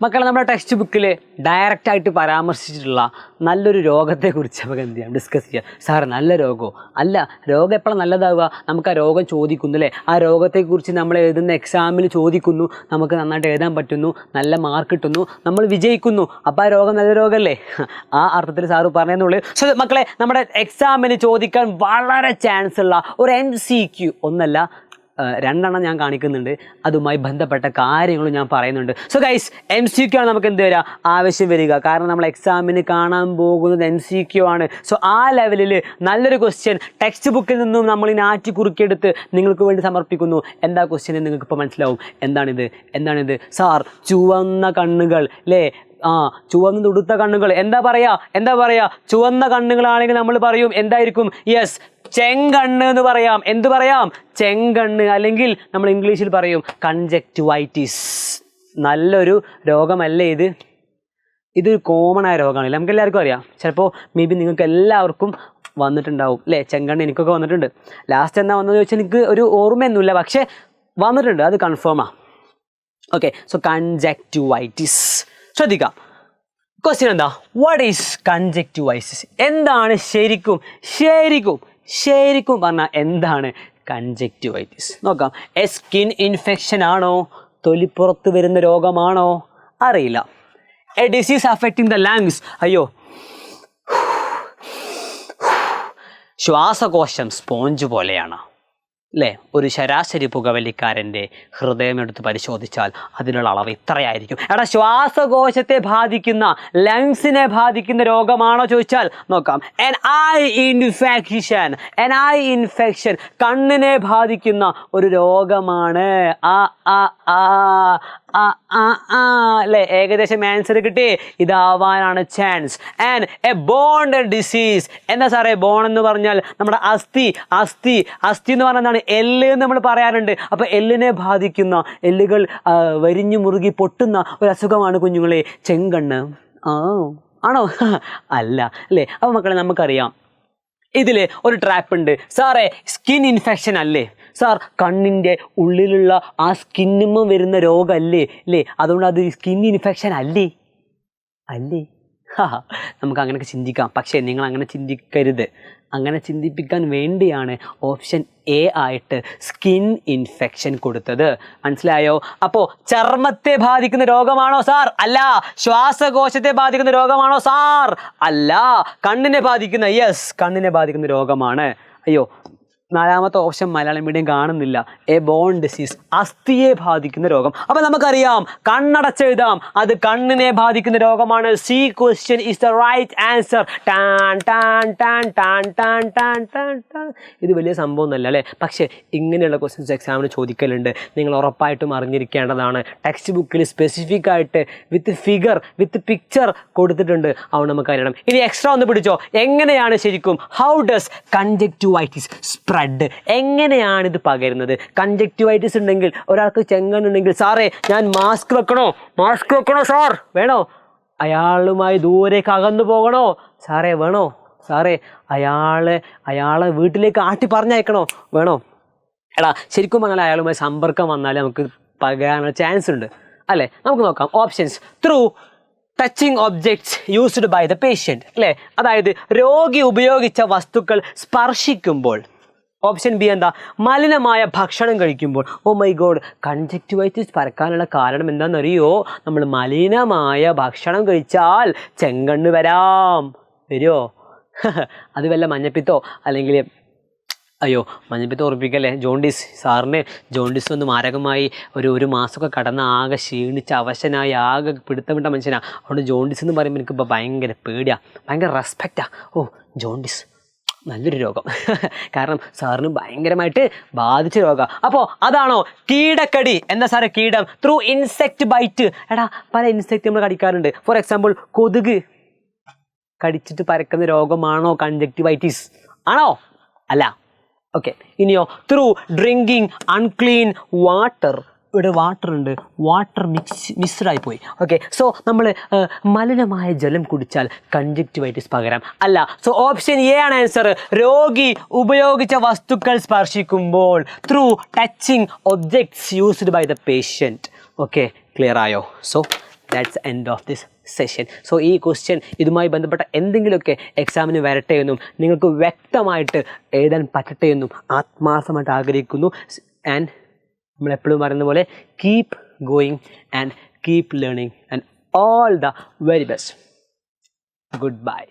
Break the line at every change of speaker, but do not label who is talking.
മക്കളെ നമ്മുടെ ടെക്സ്റ്റ് ബുക്കിൽ ഡയറക്റ്റ് ആയിട്ട് പരാമർശിച്ചിട്ടുള്ള നല്ലൊരു രോഗത്തെക്കുറിച്ച് നമുക്ക് എന്ത് ചെയ്യാം? ഡിസ്കസ് ചെയ്യാം. സാർ നല്ല രോഗമോ അല്ല രോഗം എപ്പോഴാണ് നല്ലതാവുക? നമുക്ക് ആ രോഗം ചോദിക്കുന്നു അല്ലേ? ആ രോഗത്തെക്കുറിച്ച് നമ്മൾ എഴുതുന്ന എക്സാമിൽ ചോദിക്കുന്നു. നമുക്ക് നന്നായിട്ട് എഴുതാൻ പറ്റുന്നു. നല്ല മാർക്ക് കിട്ടുന്നു. നമ്മൾ വിജയിക്കുന്നു. അപ്പോൾ ആ രോഗം നല്ല രോഗമല്ലേ ആ അർത്ഥത്തിൽ സാറ് പറഞ്ഞതെന്നുള്ളൂ സോ മക്കളെ നമ്മുടെ എക്സാമിന് ചോദിക്കാൻ വളരെ ചാൻസ് ഉള്ള ഒരു എം സി ക്യു ഒന്നല്ല രണ്ടെണ്ണം ഞാൻ കാണിക്കുന്നുണ്ട്. അതുമായി ബന്ധപ്പെട്ട കാര്യങ്ങളും ഞാൻ പറയുന്നുണ്ട്. So guys M C Q ആണ് നമുക്ക് എന്ത് വരിക? ആവശ്യം വരിക. കാരണം നമ്മൾ എക്സാമിന് കാണാൻ പോകുന്നത് എം സി ക്യു ആണ്. സോ ആ ലെവലിൽ നല്ലൊരു ക്വസ്റ്റ്യൻ ടെക്സ്റ്റ് ബുക്കിൽ നിന്നും നമ്മൾ ഈ ആറ്റി കുറുക്കിയെടുത്ത് നിങ്ങൾക്ക് വേണ്ടി സമർപ്പിക്കുന്നു. എന്താ ക്വസ്റ്റ്യൻ നിങ്ങൾക്ക് ഇപ്പോൾ മനസ്സിലാവും. എന്താണിത്? എന്താണിത്? സാർ ചുവന്ന കണ്ണുകൾ അല്ലേ ആ ചുവന്ന് തുടുത്ത കണ്ണുകൾ. എന്താ പറയാ? എന്താ പറയാ? ചുവന്ന കണ്ണുകളാണെങ്കിൽ നമ്മൾ പറയും. എന്തായിരിക്കും? യെസ് ചെങ്കണ്ണ് എന്ന് പറയാം. എന്ത് പറയാം? ചെങ്കണ്ണ്. അല്ലെങ്കിൽ നമ്മൾ ഇംഗ്ലീഷിൽ പറയും കൺജക്റ്റുവൈറ്റിസ് നല്ലൊരു രോഗമല്ല ഇത്? ഇതൊരു കോമൺ ആയ രോഗമാണ്. നമുക്ക് എല്ലാവർക്കും അറിയാം. ചിലപ്പോൾ മേ ബി നിങ്ങൾക്ക് എല്ലാവർക്കും വന്നിട്ടുണ്ടാവും. അല്ലേ? ചെങ്കണ്ണ് എനിക്കൊക്കെ വന്നിട്ടുണ്ട്. ലാസ്റ്റ് എന്താ വന്നതെന്ന് ചോദിച്ചാൽ എനിക്ക് ഒരു ഓർമ്മയൊന്നുമില്ല. പക്ഷേ വന്നിട്ടുണ്ട്. അത് കൺഫേമാണ് ഓക്കെ സോ കൺജക്റ്റുവൈറ്റിസ് ശ്രദ്ധിക്കാം. ക്വസ്റ്റ്യൻ എന്താ? വാട്ട് ഈസ് കൺജക്റ്റുവൈസിസ് എന്താണ് ശരിക്കും? ശരിക്കും ശരിക്കും പറഞ്ഞാൽ എന്താണ് കൺജക്റ്റിവൈറ്റിസ്? നോക്കാം. എ സ്കിൻ ഇൻഫെക്ഷൻ ആണോ? തൊലിപ്പുറത്ത് വരുന്ന രോഗമാണോ? അറിയില്ല. A disease affecting the lungs അയ്യോ. ശ്വാസകോശം സ്പോഞ്ച് പോലെയാണ്. അല്ലേ ഒരു ശരാശരി പുകവലിക്കാരന്റെ ഹൃദയം എടുത്ത് പരിശോധിച്ചാൽ അതിനുള്ള അളവ് ഇത്രയായിരിക്കും. എടാ ശ്വാസകോശത്തെ ബാധിക്കുന്ന ലങ്സിനെ ബാധിക്കുന്ന രോഗമാണോ ചോദിച്ചാൽ നോക്കാം. An eye infection an eye infection കണ്ണിനെ ബാധിക്കുന്ന ഒരു രോഗമാണ്. ആ ആ ആ. ആ ആ ഏകദേശം ആൻസർ കിട്ടി. ഇതാവാനാണ് chance and a bond disease എന്താ സാറേ ബോൺ എന്ന് പറഞ്ഞാൽ നമ്മുടെ അസ്ഥി അസ്ഥി അസ്ഥി എന്ന് പറഞ്ഞാൽ എന്താണ്? എല്ല് എന്ന് നമ്മൾ പറയാറുണ്ട്. അപ്പോൾ എല്ലിനെ ബാധിക്കുന്ന എല്ലുകൾ വരിഞ്ഞു മുറുകി പൊട്ടുന്ന ഒരു അസുഖമാണ് കുഞ്ഞുങ്ങളെ ചെങ്കണ്ണ്. ആ ആണോ? അല്ല അല്ലേ? അപ്പോൾ മക്കളെ നമുക്കറിയാം. ഇതിൽ ഒരു ട്രാപ്പ് ഉണ്ട്. സാറേ സ്കിൻ ഇൻഫെക്ഷൻ അല്ലേ? സാർ കണ്ണിന്റെ ഉള്ളിലുള്ള ആ സ്കിന്നുമ്മ വരുന്ന രോഗമല്ലേ അല്ലേ അതുകൊണ്ട് അത് സ്കിൻ ഇൻഫെക്ഷൻ അല്ലേ? അല്ലേ? നമുക്ക് അങ്ങനെയൊക്കെ ചിന്തിക്കാം. പക്ഷേ നിങ്ങൾ അങ്ങനെ ചിന്തിക്കരുത്. അങ്ങനെ ചിന്തിപ്പിക്കാൻ വേണ്ടിയാണ് ഓപ്ഷൻ എ ആയിട്ട് സ്കിൻ ഇൻഫെക്ഷൻ കൊടുത്തത്. മനസ്സിലായോ? അപ്പോൾ ചർമ്മത്തെ ബാധിക്കുന്ന രോഗമാണോ സാർ? അല്ല. ശ്വാസകോശത്തെ ബാധിക്കുന്ന രോഗമാണോ സാർ? അല്ല. കണ്ണിനെ ബാധിക്കുന്ന യെസ് കണ്ണിനെ ബാധിക്കുന്ന രോഗമാണ്. അയ്യോ നാലാമത്തെ ഓപ്ഷൻ മലയാളം മീഡിയം കാണുന്നില്ല. എ ബോൺ ഡിസീസ് അസ്ഥിയെ ബാധിക്കുന്ന രോഗം. അപ്പം നമുക്കറിയാം കണ്ണടച്ചെഴുതാം. അത് കണ്ണിനെ ബാധിക്കുന്ന രോഗമാണ്. C question is the right answer tan ടാൻ ടാൻ ടാൻ ടാൻ ടാൻ ടാൻ ടാൻ. ഇത് വലിയ സംഭവമൊന്നുമല്ല അല്ലേ? പക്ഷേ ഇങ്ങനെയുള്ള ക്വസ്റ്റ്യൻസ് എക്സാമിന് ചോദിക്കലുണ്ട്. നിങ്ങൾ ഉറപ്പായിട്ടും അറിഞ്ഞിരിക്കേണ്ടതാണ്. ടെക്സ്റ്റ് ബുക്കിൽ സ്പെസിഫിക് ആയിട്ട് വിത്ത് ഫിഗർ വിത്ത് പിക്ചർ കൊടുത്തിട്ടുണ്ട്. അതുകൊണ്ട് നമുക്ക് അറിയണം ഇനി എക്സ്ട്രാ ഒന്ന് പിടിച്ചോ. എങ്ങനെയാണ് ശരിക്കും? ഹൗ ഡസ് കൺജക്റ്റുവൈറ്റിസ് സ്പ്രെഡ് എങ്ങനെയാണ് ഇത് പകരുന്നത്? കൺജക്റ്റീവൈറ്റിസ് ഉണ്ടെങ്കിൽ ഒരാൾക്ക് ചെങ്ങനുണ്ടെങ്കിൽ സാറേ ഞാൻ മാസ്ക് വെക്കണോ? മാസ്ക് വെക്കണോ സാർ വേണോ? അയാളുമായി ദൂരേക്ക് അകന്നു പോകണോ? സാറേ വേണോ? സാറേ അയാളെ അയാളെ വീട്ടിലേക്ക് ആട്ടി പറഞ്ഞയക്കണോ? വേണോ? എടാ ശരിക്കും പറഞ്ഞാൽ അയാളുമായി സമ്പർക്കം വന്നാൽ നമുക്ക് പകരാനുള്ള ചാൻസ് ഉണ്ട്. അല്ലേ? നമുക്ക് നോക്കാം. Options through touching objects used by the patient അല്ലേ? അതായത് രോഗി ഉപയോഗിച്ച വസ്തുക്കൾ സ്പർശിക്കുമ്പോൾ. ഓപ്ഷൻ ബി എന്താ? മലിനമായ ഭക്ഷണം കഴിക്കുമ്പോൾ. ഓ മൈ ഗോഡ് കൺജക്റ്റിവൈറ്റിസ് പരക്കാനുള്ള കാരണം എന്താണെന്നറിയോ? നമ്മൾ മലിനമായ ഭക്ഷണം കഴിച്ചാൽ ചെങ്കണ്ണ് വരാം. വരുമോ അത് വല്ല മഞ്ഞപ്പിത്തോ? അല്ലെങ്കിൽ അയ്യോ മഞ്ഞപ്പിത്തം ഉറപ്പിക്കല്ലേ? ജോണ്ടിസ് സാറിന് ജോണ്ടിസ് ഒന്ന് മാരകമായി ഒരു ഒരു മാസമൊക്കെ കടന്ന് ആകെ ക്ഷീണിച്ച് അവശനായി ആകെ പിടുത്തം വിട്ട മനുഷ്യനാണ് അതുകൊണ്ട് ജോണ്ടിസ് എന്ന് പറയുമ്പോൾ എനിക്കിപ്പോൾ ഭയങ്കര പേടിയാണ് ഭയങ്കര റെസ്പെക്റ്റാണ് ഓ ജോണ്ടിസ് നല്ലൊരു രോഗം. കാരണം സാറിന് ഭയങ്കരമായിട്ട് ബാധിച്ച രോഗം. അപ്പോൾ അതാണോ കീടക്കടി? എന്താ സാറേ കീടം? ത്രൂ ഇൻസെക്റ്റ് ബൈറ്റ് എടാ പല ഇൻസെക്റ്റ് നമ്മൾ കടിക്കാറുണ്ട്. ഫോർ എക്സാമ്പിൾ കൊതുക് കടിച്ചിട്ട് പരക്കുന്ന രോഗമാണോ കൺജക്റ്റിവൈറ്റിസ് ആണോ? അല്ല. ഓക്കെ ഇനിയോ ത്രൂ ഡ്രിങ്കിങ് അൺക്ലീൻ വാട്ടർ ഇവിടെ വാട്ടർ ഉണ്ട് വാട്ടർ മിക്സ് മിക്സ്ഡായി പോയി ഓക്കെ സോ നമ്മൾ മലിനമായ ജലം കുടിച്ചാൽ കൺജക്റ്റിവൈറ്റിസ് പകരാം. അല്ല സോ ഓപ്ഷൻ എ ആണ് ആൻസർ രോഗി ഉപയോഗിച്ച വസ്തുക്കൾ സ്പർശിക്കുമ്പോൾ through touching objects used by the patient okay clear ആയോ? So that's end of this session so ഈ ക്വസ്റ്റ്യൻ ഇതുമായി ബന്ധപ്പെട്ട എന്തെങ്കിലുമൊക്കെ എക്സാമിന് വരട്ടെ എന്നും നിങ്ങൾക്ക് വ്യക്തമായിട്ട് എഴുതാൻ പറ്റട്ടെ എന്നും ആത്മാർത്ഥമായിട്ട് ആഗ്രഹിക്കുന്നു. ആൻഡ് നമ്മൾ എപ്പോഴും പറയുന്ന പോലെ keep going and keep learning and all the very best goodbye